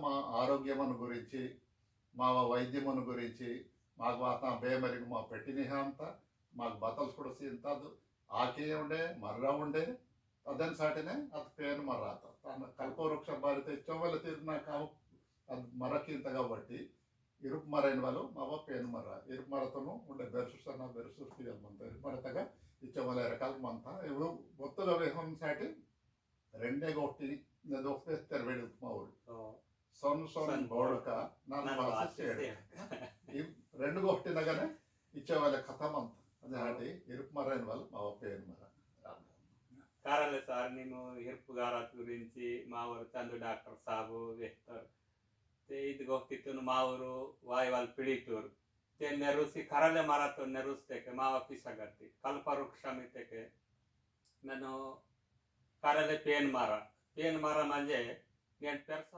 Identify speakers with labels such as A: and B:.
A: మా ఆరోగ్యమును గురించి మా వైద్యమును గురించి మాకు అత బేమరికి మా పెట్టిన అంత మాకు బతలు కూడా ఇంతదు ఆకే ఉండే మర్రా ఉండే అదని సాటినే అది పేరు మర్రాత. కల్పవృక్ష బారితే చెవుల తీరినా కావు. అది మరకింత కాబట్టి ఇరుపు మరైన వాళ్ళు మావ పేను మర్ర. ఇరుపు మరతను ఉండే బెరుసున్న బెరుసృష్టి అంత మరతగా మరతగా ఇచ్చమల రకాలు మంత. ఇప్పుడు మొత్తం విహం సాటి రెండే ఒకటి ఒకటి వేడి ఉప్మా వాళ్ళు సంసోన్ బోడక నన్ను వాసిస్తాడు రెండు కొట్టినగానే ఇచ్చేవాళ్ళ కథం అంత అదే అంటే ఎరుపు మర అని వాళ్ళు మా పేరు మర.
B: కారాలే సార్ నేను ఎరుపు గార గురించి మా ఊరు చందు డాక్టర్ సాబు వేస్తారు. ఇది గొప్పితును మా ఊరు వాయి వాళ్ళు పిడితూరు. నెరుసి కరಲೆ మరతో నెరుస్తేకే మా పిసగట్టి కల్పవృక్షమితేకే నేను కరలే పేన్ మార పేన్ మార మంజే నేను పెర్స